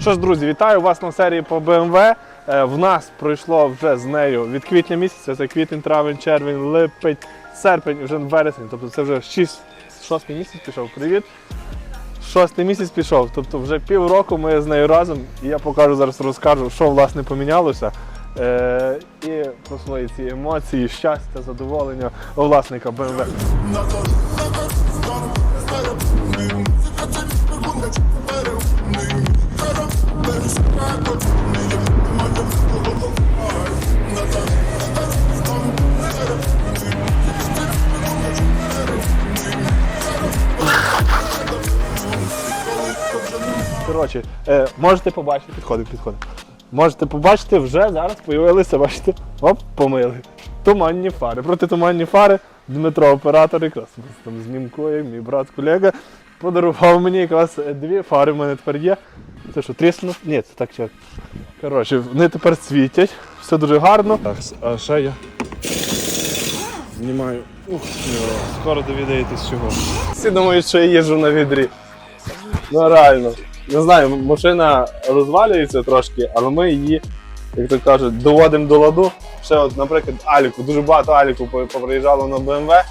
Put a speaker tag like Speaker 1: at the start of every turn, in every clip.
Speaker 1: Що ж, друзі, вітаю вас на серії по BMW. Е, В нас пройшло вже з нею від квітня місяця, це квітень, травень, червень, липень, серпень, вже вересень. Тобто це вже 6, шостий місяць пішов. Привіт. Шостий місяць пішов. Тобто вже півроку ми з нею разом. І я покажу зараз розкажу, що власне помінялося. Е, і свої ці емоції, щастя, задоволення у власника BMW. Коротше, е, можете побачити, підходимо, підходимо. Можете побачити, вже зараз появилися, бачите, оп, помили. Туманні фари. Протитуманні фари. Дмитро, оператор, якраз там знімкує, мій брат, колега, подарував мені якраз е, дві фари в мене тепер є. Це що, тріснув? Ні, це так чек. Коротше, вони тепер світять, все дуже гарно. Так, а ще я знімаю. Ух, скоро довідаєтесь чого. Всі думають, що я їжджу на відрі. Ну реально. Не знаю, машина розвалюється трошки, але ми її, як то кажуть, доводимо до ладу. Ще, от, наприклад, Аліку, дуже багато Аліку поприїжджало на BMW.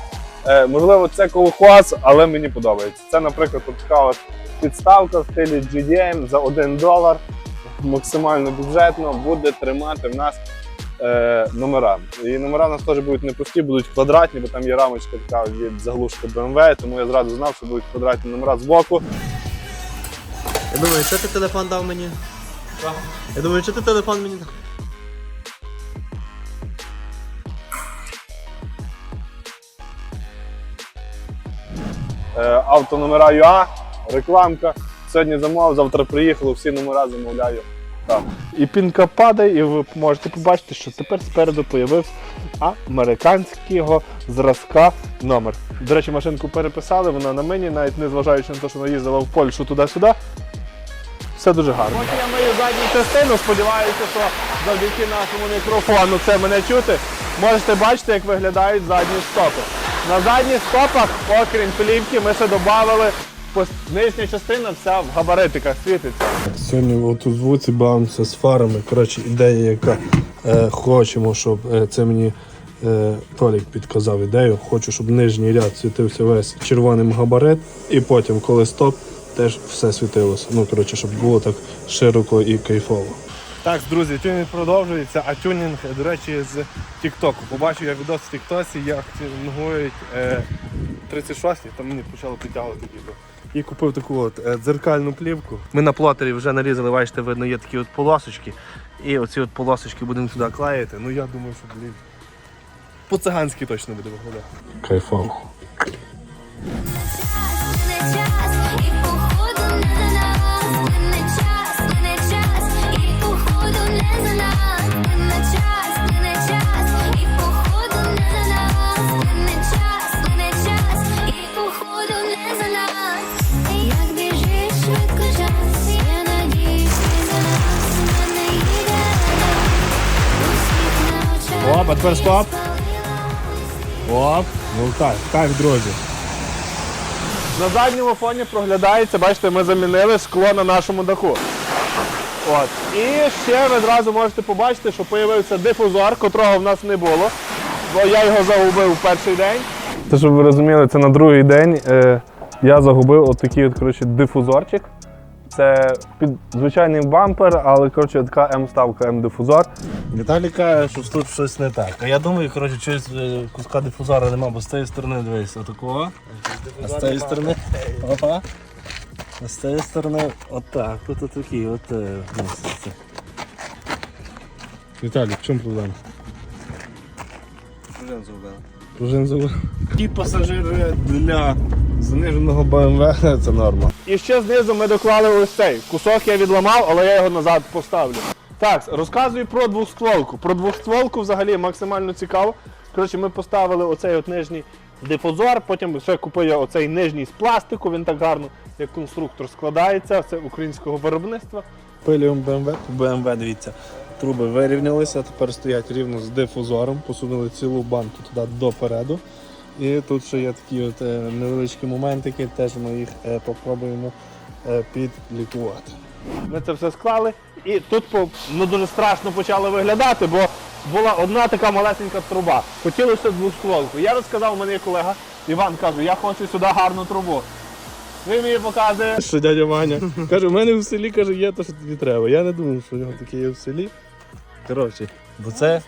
Speaker 1: Е, можливо, це колхоз, але мені подобається. Це, наприклад, така от підставка в стилі GDM за 1 долар, максимально бюджетно, буде тримати в нас е, номера. І номера у нас теж будуть не пусті, будуть квадратні, бо там є рамочка така від заглушки BMW, тому я зразу знав, що будуть квадратні номера з боку.
Speaker 2: Я думаю, що ти телефон дав мені? Я думаю, що ти телефон мені дав?
Speaker 1: е, автономера ЮА, рекламка. Сьогодні замовив, завтра приїхало, всі номера замовляю. Так. І пінка падає, і ви можете побачити, що тепер спереду появився американського зразка номер. До речі, машинку переписали, вона на мені, навіть не зважаючи на те, що вона їздила в Польщу туди-сюди. Все дуже гарно. Поки я мою задню частину, сподіваюся, що завдяки нашому мікрофону це мене чути. Можете бачити, як виглядають задні стопи. На задніх стопах, окрім плівки, ми ще додали нижня частина вся в габаритиках світиться.
Speaker 3: Сьогодні от у звуці бавимося з фарами. Коротше, ідея, яка е, хочемо, щоб е, це мені е, Толік підказав ідею. Хочу, щоб нижній ряд світився весь червоним габарит, і потім, коли стоп, теж все світилося. Ну, коротше, щоб було так широко і кайфово.
Speaker 1: Так, друзі, тюнінг продовжується, а тюнінг, до речі, з Тіктоку. Побачив я відос в Тіктосі, як тюнінгують е, 36-ті, там мені почало підтягувати відео. І купив таку от е, дзеркальну плівку. Ми на плотері вже нарізали, бачите, видно, є такі от полосочки. І оці от полосочки будемо туди клеїти. Ну я думаю, що блін. По-циганськи точно буде виглядати.
Speaker 3: Кайфово.
Speaker 4: На очах.
Speaker 1: Оп, а тепер стоп. Оп, ну так, так, друзі. На задньому фоні проглядається, бачите, ми замінили скло на нашому даху. От. І ще ви одразу можете побачити, що з'явився дифузор, котрого в нас не було, бо я його загубив в перший день. Те, щоб ви розуміли, це на другий день е, я загубив отакий от, коротше, дифузорчик. Це під звичайний бампер, але коротше, така М-ставка, М-дифузор.
Speaker 5: Віталій каже, що тут щось не так. А я думаю, коротше, щось е, куска дифузора нема, бо з цієї сторони дивись, отакого. А з цієї сторони. Опа. А з цієї сторони отак. Тут отакий, от е, місце.
Speaker 3: Віталій, в чому проблема?
Speaker 5: Пружин зробили.
Speaker 3: Пружин забув. Ті пасажири для заниженого BMW це норма.
Speaker 1: І ще знизу ми доклали ось цей. Кусок я відламав, але я його назад поставлю. Так, розказую про двохстволку. Про двохстволку взагалі максимально цікаво. Коротше, ми поставили оцей от нижній дифузор, потім ще купив я оцей нижній з пластику, він так гарно, як конструктор складається, це українського виробництва.
Speaker 3: Пилюємо BMW. BMW, дивіться, труби вирівнялися, тепер стоять рівно з дифузором, посунули цілу банку туди допереду. І тут ще є такі от е, невеличкі моментики, теж ми їх е, попробуємо е, підлікувати.
Speaker 1: Ми це все склали. І тут ну, дуже страшно почало виглядати, бо була одна така малесенька труба. Хотілося двостволку. Я розказав, є колега Іван каже, я хочу сюди гарну трубу. Він мені показує.
Speaker 3: Що дядя Ваня каже, у мене в селі каже, є те, що тобі треба. Я не думав, що у нього таке є в селі. Коротше,
Speaker 5: Бо це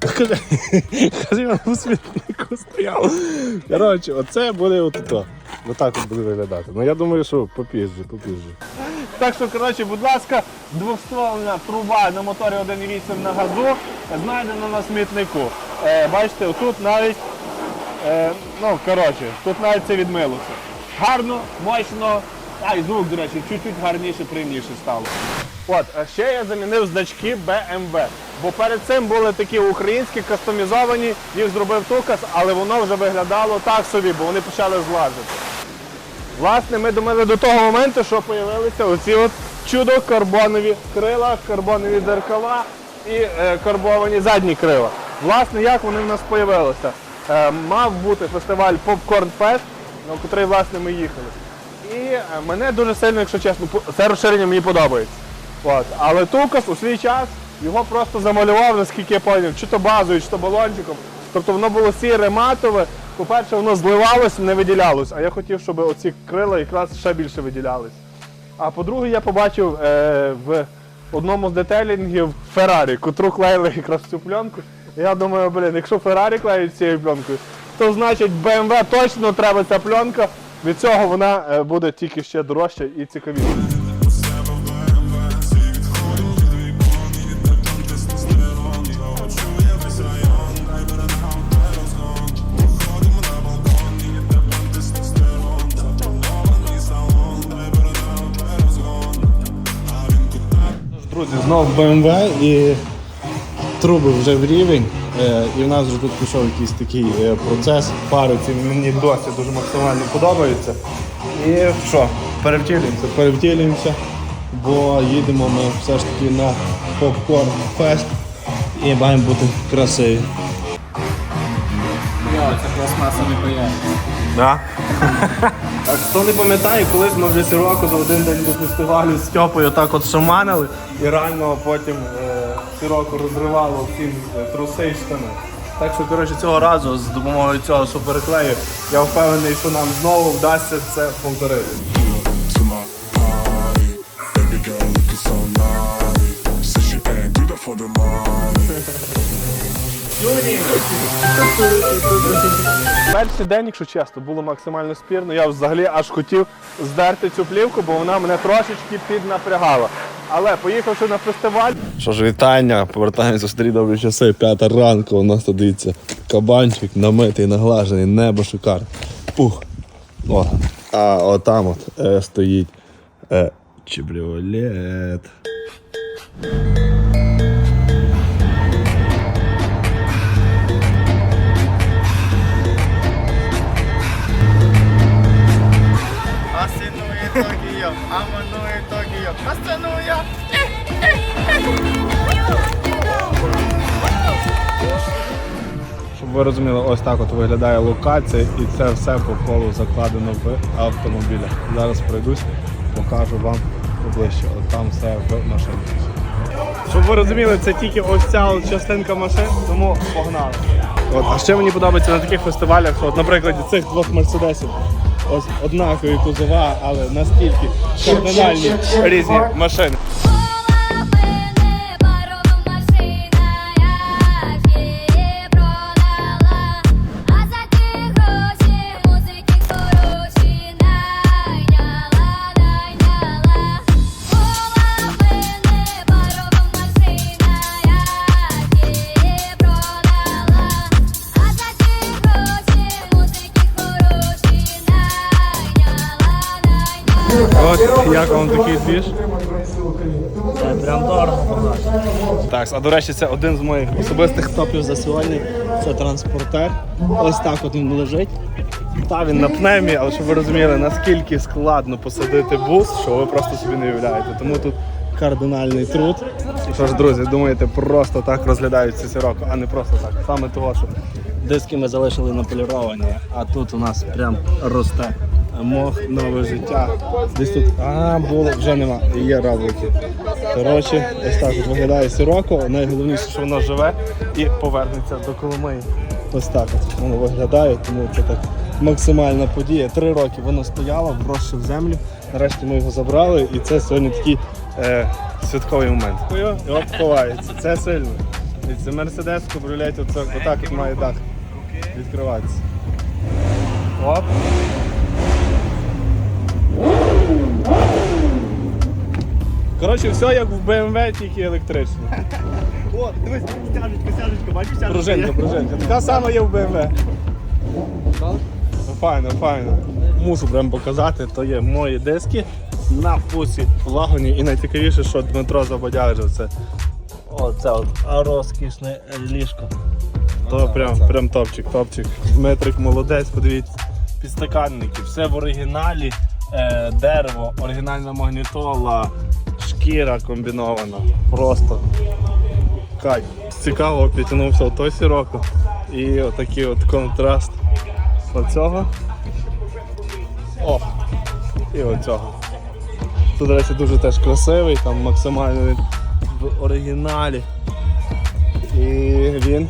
Speaker 3: каже, я у смітнику стояв. Коротше, оце буде отуто. Отак от буде виглядати. Ну я думаю, що попізже, попізже.
Speaker 1: Так що, коротше, будь ласка, двохствольна труба на моторі 1.8 на газу знайдена на смітнику. Е, бачите, тут навіть, е, ну, коротше, тут навіть це відмилося. Гарно, мощно, а і звук, до речі, чуть-чуть гарніше, приємніше стало. От, а ще я замінив значки BMW. Бо перед цим були такі українські кастомізовані, їх зробив Тукас, але воно вже виглядало так собі, бо вони почали злазити. Власне, ми думали до того моменту, що з'явилися оці от чудо карбонові крила, карбонові дзеркала і е, карбовані задні крила. Власне, як вони в нас з'явилися? Е, мав бути фестиваль Popcorn Fest, на який власне ми їхали. І е, мене дуже сильно, якщо чесно, це розширення мені подобається. От. Але Тукас у свій час його просто замалював, наскільки я зрозумів, чи то базою, чи то балончиком. Тобто воно було сіре матове. По-перше, воно зливалось, не виділялось. А я хотів, щоб оці крила якраз ще більше виділялись. А по-друге, я побачив е, в одному з детейлінгів Феррарі, котру клеїли якраз цю пленку. Я думаю, блін, якщо Феррарі клеють цією пленкою, то значить BMW точно треба ця пленка. Від цього вона е, буде тільки ще дорожча і цікавіша.
Speaker 3: Друзі, знов BMW і труби вже в рівень. Е, І в нас вже тут пішов якийсь такий е, процес. Пари ці мені досі дуже максимально подобаються. І що? Перевтілюємося, перевтілюємося, бо їдемо ми все ж таки на попкорн фест і маємо бути красиві.
Speaker 1: Да. Так, хто не пам'ятає, колись ми вже року за один день до фестивалю з Стьопою так от шаманили, і реально потім е, Сіроку розривало всім е, труси і штани. Так що, коротше, цього разу з допомогою цього суперклею я впевнений, що нам знову вдасться це повторити.
Speaker 6: to my party.
Speaker 1: Перший день, якщо чесно, було максимально спірно. Я взагалі аж хотів здерти цю плівку, бо вона мене трошечки піднапрягала. Але поїхавши на фестиваль,
Speaker 3: Що ж, вітання, повертаємося в старі добрі часи. П'ята ранку у нас дивіться. Кабанчик намитий, наглажений, небо шикарне. Пух. О, а отам от е, стоїть е, чебріолет. Щоб ви розуміли, ось так от виглядає локація і це все по колу закладено в автомобілях. Зараз пройдусь, покажу вам поближче. От там все в машині.
Speaker 1: щоб ви розуміли, це тільки ось ця от частинка машин, тому погнали.
Speaker 3: От, а ще мені подобається на таких фестивалях, що, от, наприклад, цих двох мерседесів. Ось однакові кузова, але настільки кардинальні різні машини. Як вам такий двіж?
Speaker 5: прям дорого.
Speaker 3: Так, а до речі, це один з моїх особистих топів за сьогодні. Це транспортер. Ось так от він лежить. Та він на пневмі, але щоб ви розуміли, наскільки складно посадити бус, що ви просто собі не уявляєте. Тому тут кардинальний труд. Тож, друзі, думаєте, просто так розглядаються сіроко, а не просто так. Саме того, що
Speaker 5: Диски ми залишили наполіровані, а тут у нас прям росте
Speaker 3: мох нове життя. Десь тут. А, було, вже нема. Є равлики. Коротше, ось так от виглядає сироко. Найголовніше, що воно живе і повернеться до Коломиї. Ось так от воно виглядає, тому це так максимальна подія. Три роки воно стояло, вросше в землю. Нарешті ми його забрали, і це сьогодні такий е, святковий момент. І от ховається. Це сильно. І Це мерседес оце отак от має дах відкриватися. Оп. Коротше, все як в BMW, тільки електрично.
Speaker 2: О, дивись, стяжечка, стяжечка, бачиш стяжечка?
Speaker 3: Пружинка, пружинка. Така сама є в BMW. Ну, Файно, файно. Мушу прям показати, то є мої диски на пусі влагані. І найцікавіше, що Дмитро забодяжив це. Оце от розкішне ліжко. То прям, прям топчик, топчик. Дмитрик молодець, подивіться. Підстаканники, все в оригіналі, е, дерево, оригінальна магнітола, шкіра комбінована. Просто кайф. Цікаво підтягнувся в той сіроку. І отакий от контраст оцього. О! І оцього. Тут, до речі, дуже теж красивий, там максимально він в оригіналі. І він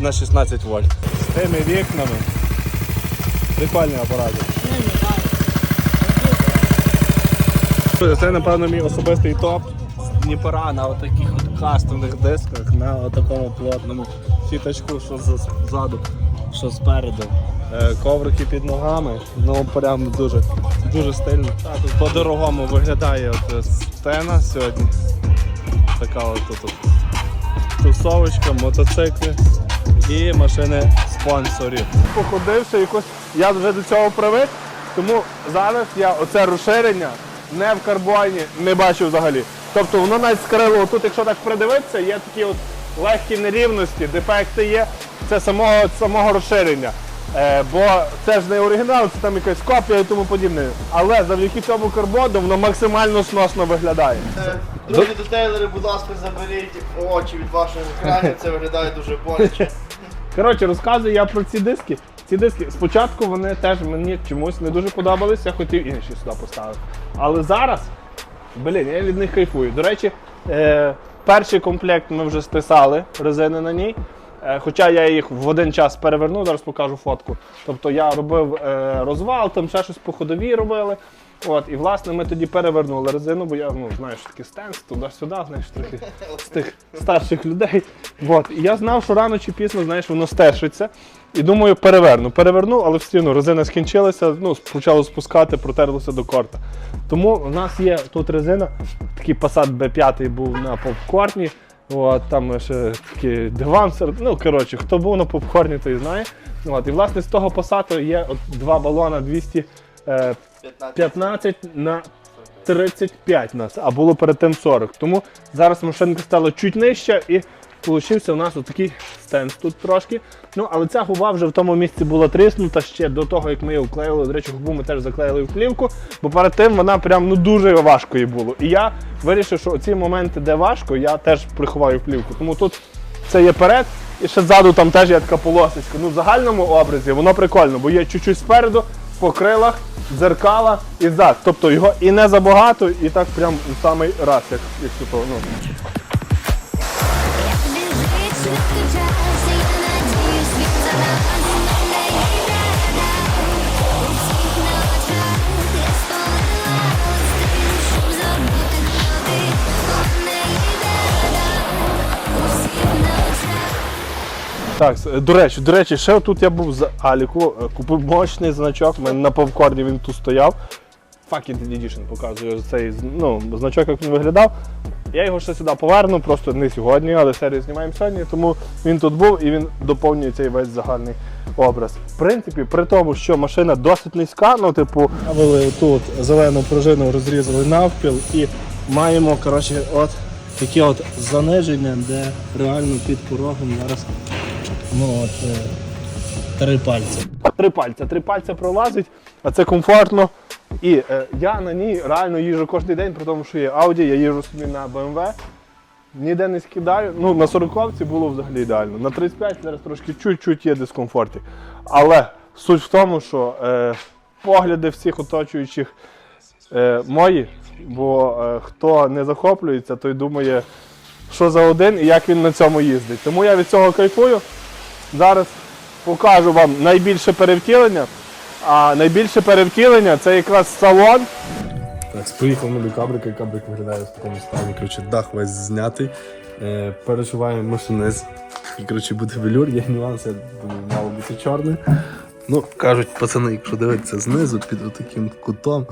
Speaker 3: на 16 вольт. З тими вікнами. Прикольний апарат. Це, напевно, мій особистий топ з Дніпра на отаких от кастомних дисках, на отакому плотному сіточку, що ззаду, що спереду. Е, Коврики під ногами, ну прям дуже, дуже стильно. По-дорогому виглядає от е, сцена сьогодні. Така от тут. Тусовочка, мотоцикли і машини спонсорів. Походивши якось, я вже до цього привик, тому зараз я оце розширення не в карбоні не бачу взагалі. Тобто воно навіть скрило, тут, якщо так придивитися, є такі от легкі нерівності, дефекти є. Це самого, самого розширення. Е, бо це ж не оригінал, це там якась копія і тому подібне. Але завдяки цьому карбону воно максимально сносно виглядає.
Speaker 2: Друзі детейлери, будь ласка, заберіть очі від вашого екрану, це виглядає дуже боляче.
Speaker 1: Коротше, розказую я про ці диски. Ці диски спочатку вони теж мені чомусь не дуже подобалися, я хотів інші сюди поставити. Але зараз, блін, я від них кайфую. До речі, е, перший комплект ми вже стисали резини на ній. Е, Хоча я їх в один час перевернув, зараз покажу фотку. Тобто я робив е, розвал, там ще щось по ходовій робили. От, і власне ми тоді перевернули резину, бо я ну, знаєш, такий стенс, туди-сюди, знаєш, трохи з тих старших людей. От. І я знав, що рано чи пізно, знаєш, воно стешиться. І думаю, переверну. Переверну, але все одно резина скінчилася, ну, почало спускати, протерлося до корта. Тому у нас є тут резина, такий Passat B5 був на попкорні. От, там ще такий диван. Ну, коротше, хто був на попкорні, той знає. От, і власне з того посаду є от два балона 200. Е, 15 на 35 нас, а було перед тим 40. Тому зараз машинка стала чуть нижча і получився у нас отакий стенс тут трошки. Ну, але ця губа вже в тому місці була тріснута ще до того, як ми її вклеїли. До речі, губу ми теж заклеїли в плівку, бо перед тим вона прям ну дуже важко їй було. І я вирішив, що ці моменти, де важко, я теж приховаю в плівку. Тому тут це є перед, і ще ззаду там теж є така полосочка. Ну, в загальному образі воно прикольно, бо є чуть-чуть спереду, по крилах, дзеркала і зад. Тобто його і не забагато, і так прям у самий раз, як, якщо то, ну.
Speaker 4: Біжить
Speaker 1: Так, до речі, до речі, ще тут я був з Аліку, е, купив мощний значок, у мене на повкорні він тут стояв. Fucking Edition показує цей ну, значок, як він виглядав. Я його ще сюди поверну, просто не сьогодні, але серію знімаємо сьогодні, тому він тут був і він доповнює цей весь загальний образ. В принципі, при тому, що машина досить низька, ну, типу,
Speaker 3: Ставили тут зелену пружину, розрізали навпіл і маємо коротше, от таке от заниження, де реально під порогом зараз ну, от, е, три пальці.
Speaker 1: три пальця. Три пальця пролазить, а це комфортно. І е, я на ній реально їжджу кожен день, при тому, що є Audi, я їжджу собі на BMW. Ніде не скидаю. Ну, на 40-ці було взагалі ідеально. На 35 зараз трошки чуть-чуть є дискомфорті. Але суть в тому, що е, погляди всіх оточуючих е, мої. Бо е, хто не захоплюється, той думає, що за один і як він на цьому їздить. Тому я від цього кайфую. Зараз покажу вам найбільше перевтілення. А найбільше перевтілення це якраз салон.
Speaker 3: Так, приїхав ми до кабрика, і кабрик виглядає в такому стані. Коротше, дах весь знятий. Е, перешиваємо машиниз. І коротше, буде велюр, є нюанси, думаю, мало бути чорне. Ну, кажуть пацани, якщо дивитися знизу під таким кутом,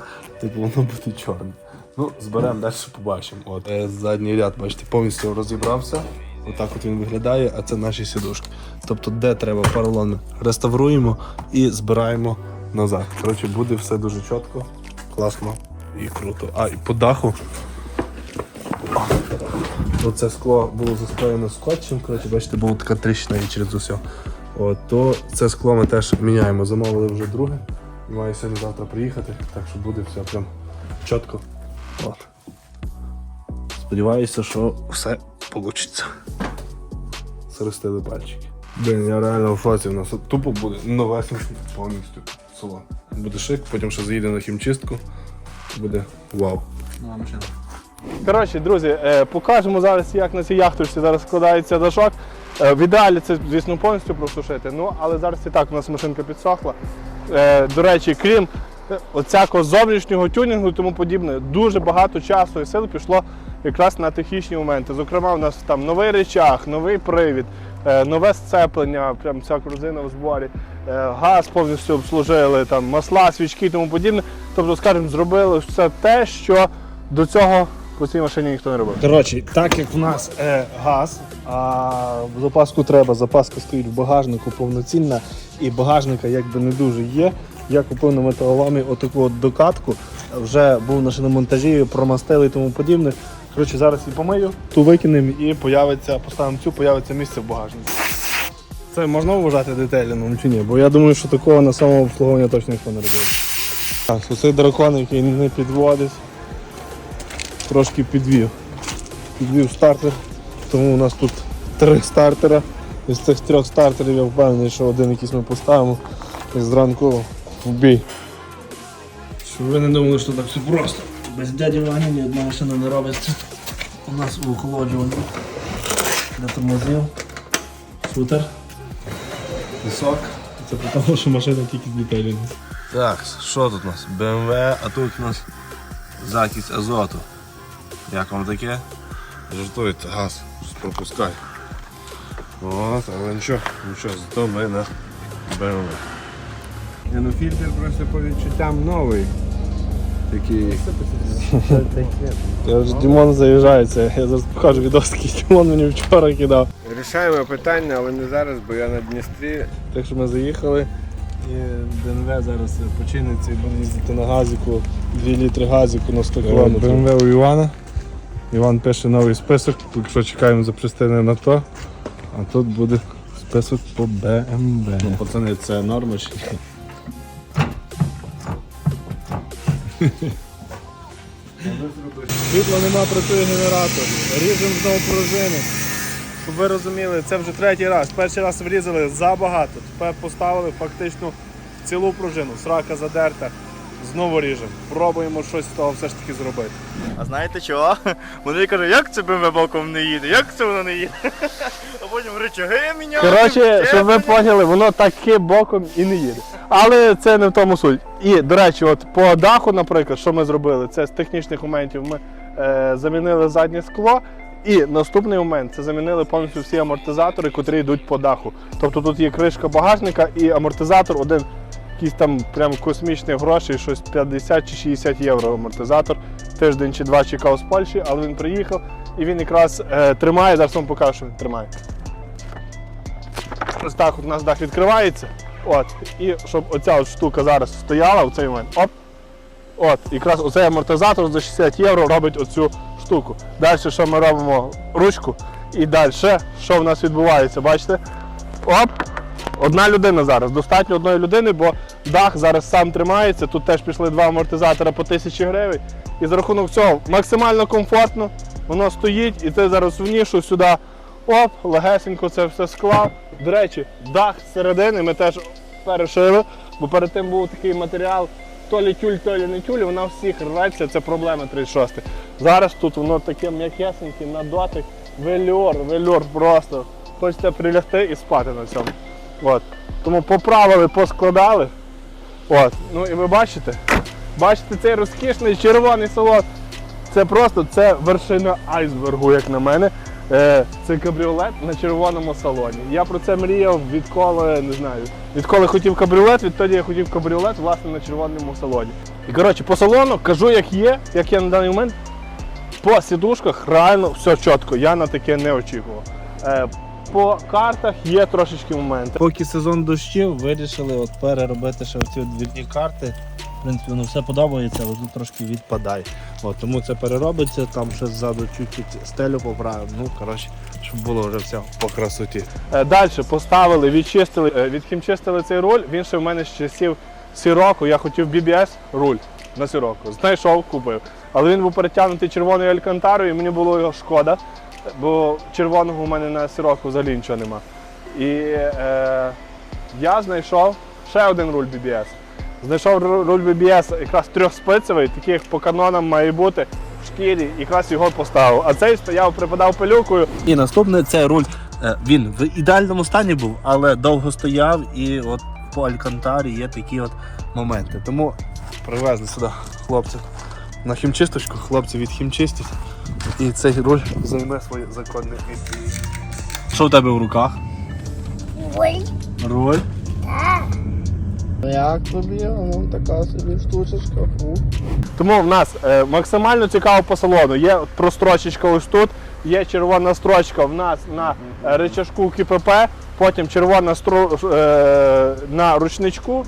Speaker 3: типу воно буде чорне. Ну, зберемо далі побачимо. От е, задній ряд, бачите, повністю розібрався. Отак от він виглядає, а це наші сідушки. Тобто, де треба поролон реставруємо і збираємо назад. Коротше, буде все дуже чітко, класно і круто. А, і по даху. Оце скло було засклеєно скотчем, коротше, бачите, була така тріщина і через усе. От, то це скло ми теж міняємо. Замовили вже друге. І маю сьогодні-завтра приїхати, так що буде все прям чітко. От. Сподіваюся, що все вийде. Сростили пальчики. Блін, я реально в фаці, у нас тупо буде новесенький повністю салон. Буде шик, потім ще заїде на хімчистку. Буде вау.
Speaker 1: Коротше, друзі, е, покажемо зараз, як на цій яхточці зараз складається дашок. Е, В ідеалі це, звісно, повністю просушити. Ну, але зараз і так у нас машинка підсохла. Е, До речі, крім е, оцякого зовнішнього тюнінгу і тому подібне, дуже багато часу і сил пішло якраз на технічні моменти. Зокрема, у нас там новий речах, новий привід, е, нове сцеплення, прям вся корзина в зборі, газ повністю обслужили, там масла, свічки і тому подібне. Тобто, скажімо, зробили все те, що до цього по цій машині ніхто не робив.
Speaker 3: Коротше, так як в нас е, газ, а запаску треба, запаска стоїть в багажнику повноцінна, і багажника якби не дуже є. Я купив на металоломі отаку от докатку, вже був на шиномонтажі, промастили і тому подібне. Коротше, зараз її помию, ту викинемо і появиться, поставимо цю, появиться місце в багажнику. Це можна вважати детейлінгом чи ні? Бо я думаю, що такого на самообслуговування точно ніхто не робив. Так, оцей дракон, який не підводить, трошки підвів. Підвів стартер, тому у нас тут три стартера. Із цих трьох стартерів я впевнений, що один якийсь ми поставимо і зранку в бій.
Speaker 5: Щоб ви не думали, що так все просто. Без дяді Вані ні одна машина не робиться. У нас у охолоджуванні для тормозів. Шутер. Висок.
Speaker 3: Це тому, що машина тільки з детейлінгу.
Speaker 5: Так, що тут у нас? BMW, а тут у нас закись азоту. Як вам таке?
Speaker 3: Жартується газ, пропускай. От, але нічого, нічого, зато ми на BMW.
Speaker 1: Не, ну фільтр просто по відчуттям новий. Такий. Я вже Дімон заїжджається, я зараз покажу відос, який Дімон мені вчора кидав.
Speaker 7: Рішаємо питання, але не зараз, бо я на Дністрі.
Speaker 1: Так що ми заїхали. І ДНВ зараз починиться і буде їздити на газіку, 2 літри газіку на 100 км. БМВ у Івана. Іван пише новий список, тут що чекаємо запчастини на то, а тут буде список по БМВ.
Speaker 3: Пацани, це норма чи ні?
Speaker 1: Світла нема, працює генератор. Ріжемо знову пружини. Щоб ви розуміли, це вже третій раз. Перший раз врізали забагато. Тепер поставили фактично цілу пружину. Срака задерта. Знову ріжемо. Пробуємо щось з того все ж таки зробити.
Speaker 8: А знаєте чого? Вони кажуть, як це БМВ боком не їде? Як це воно не їде? А потім рычаги міняють.
Speaker 1: Коротше, щоб ви поняли, воно таки боком і не їде. Але це не в тому суть. І, до речі, от по даху, наприклад, що ми зробили, це з технічних моментів ми е, замінили заднє скло. І наступний момент це замінили повністю всі амортизатори, котрі йдуть по даху. Тобто тут є кришка багажника і амортизатор один, якийсь там прям космічних грошей, щось 50 чи 60 євро амортизатор. Тиждень чи два чекав з Польщі, але він приїхав і він якраз е, тримає, зараз вам покажу, що він тримає. Ось так от у нас дах відкривається. От. І щоб оця от штука зараз стояла в цей момент. Оп. От, якраз оцей амортизатор за 60 євро робить оцю штуку. Далі що ми робимо ручку. І далі, що в нас відбувається, бачите? Оп! Одна людина зараз. Достатньо одної людини, бо дах зараз сам тримається. Тут теж пішли два амортизатора по 1000 гривень. І за рахунок цього максимально комфортно, воно стоїть, і ти зараз в нішу сюди оп, легесенько це все склав. До речі, дах зсередини ми теж перешили, бо перед тим був такий матеріал, то лі тюль, то лі не тюль, вона всіх рветься, це проблема 36. Зараз тут воно таке м'якесеньке, на дотик, вельор, вельор просто. Хочеться прилягти і спати на цьому. От. Тому поправили, поскладали. От. Ну і ви бачите, бачите цей розкішний червоний салон. Це просто це вершина айсбергу, як на мене. Е, Це кабріолет на червоному салоні. Я про це мріяв відколи не знаю. Відколи хотів кабріолет, відтоді я хотів кабріолет власне на червоному салоні. І коротше, по салону кажу, як є, як я на даний момент. По сідушках реально все чітко. Я на таке не очікував. Е, По картах є трошечки моменти.
Speaker 5: Поки сезон дощів, вирішили от переробити ще оці двірні карти. В принципі, воно все подобається, але тут трошки відпадає. От, тому це переробиться, там ще ззаду чуть-чуть стелю поправимо. Ну, коротше, щоб було вже все по красоті.
Speaker 1: Далі поставили, відчистили, е, відхімчистили цей руль. Він ще в мене з часів сіроку. Я хотів BBS руль на сіроку. Знайшов, купив. Але він був перетягнутий червоною алькантарою, і мені було його шкода, бо червоного у мене на сіроку взагалі нічого нема. І е, я знайшов ще один руль BBS. Знайшов руль BBS якраз трьохспицевий, такий як по канонам має бути в шкірі, якраз його поставив. А цей стояв, припадав пилюкою.
Speaker 5: І наступне це руль. е, Він в ідеальному стані був, але довго стояв і от по Алькантарі є такі от моменти. Тому привезли сюди хлопців на хімчисточку, хлопці відхімчистять. І цей руль займе своє законне місце. Що в тебе в руках? Руль. Руль.
Speaker 3: Як тобі? Ну така собі штучечка. Фу.
Speaker 1: Тому в нас е, максимально цікаво по салону. Є прострочечка ось тут, є червона строчка в нас на е, рычажку КПП, потім червона стру, е, на ручничку.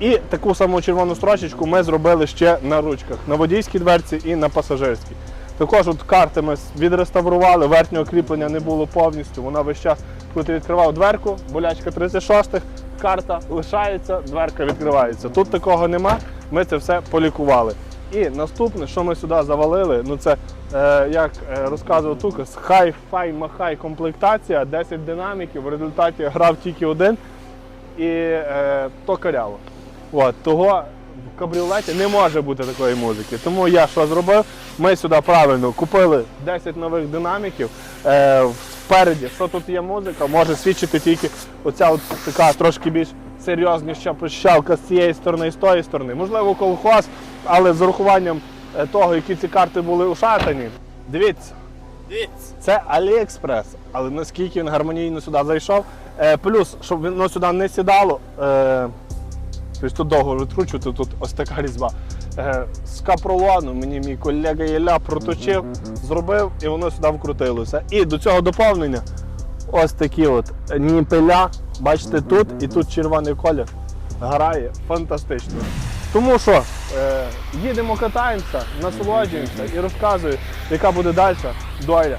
Speaker 1: І таку саму червону строчечку ми зробили ще на ручках, на водійській дверці і на пасажирській. Також от карти ми відреставрували, верхнього кріплення не було повністю. Вона весь час, коли ти відкривав дверку, болячка 36-х, карта лишається, дверка відкривається. Тут такого нема, ми це все полікували. І наступне, що ми сюди завалили, ну це е, як е, розказував Тукас, хай-фай махай комплектація, 10 динаміків. В результаті грав тільки один і е, то каряло. От, того в кабріолеті не може бути такої музики. Тому я що зробив? Ми сюди правильно купили 10 нових динаміків. Е, впереді, що тут є музика, може свідчити тільки оця от така трошки більш серйозніша прищалка з цієї сторони і з тої сторони. Можливо, колхоз, але з урахуванням е, того, які ці карти були ушатані. Дивіться. Це Аліекспрес, але наскільки він гармонійно сюди зайшов. Е, плюс, щоб воно сюди не сідало, е, тобто тут довго відкручувати, тут ось така різьба. Е, з капролону мені мій колега Єля проточив, зробив і воно сюди вкрутилося. І до цього доповнення ось такі от ніпеля. Бачите, тут і тут червоний колір грає фантастично. Тому що е, їдемо, катаємося, насолоджуємося і розказую, яка буде далі доля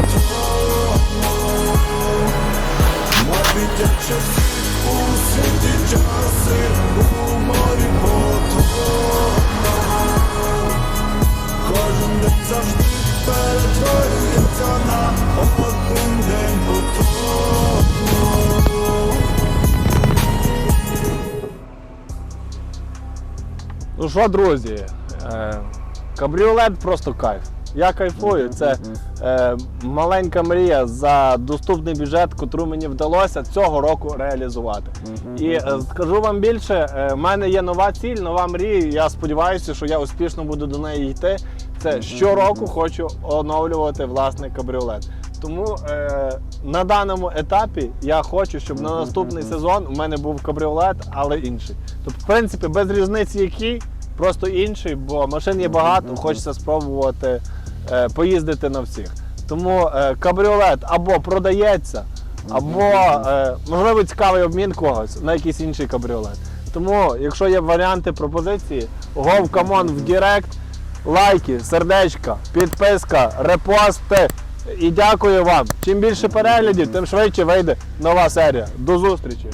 Speaker 1: що, друзі, е, кабріолет просто кайф. Я кайфую. Це е, маленька мрія за доступний бюджет, котру мені вдалося цього року реалізувати. І е, скажу вам більше, е, в мене є нова ціль, нова мрія. Я сподіваюся, що я успішно буду до неї йти. Це щороку хочу оновлювати власний кабріолет. Тому е, на даному етапі я хочу, щоб на наступний сезон у мене був кабріолет, але інший. Тобто, в принципі, без різниці який, просто інший, бо машин є багато, хочеться спробувати е, поїздити на всіх. Тому е, кабріолет або продається, або е, можливо цікавий обмін когось на якийсь інший кабріолет. Тому, якщо є варіанти пропозиції, go в камон в Директ, лайки, сердечка, підписка, репости. І дякую вам. Чим більше переглядів, тим швидше вийде нова серія. До зустрічі!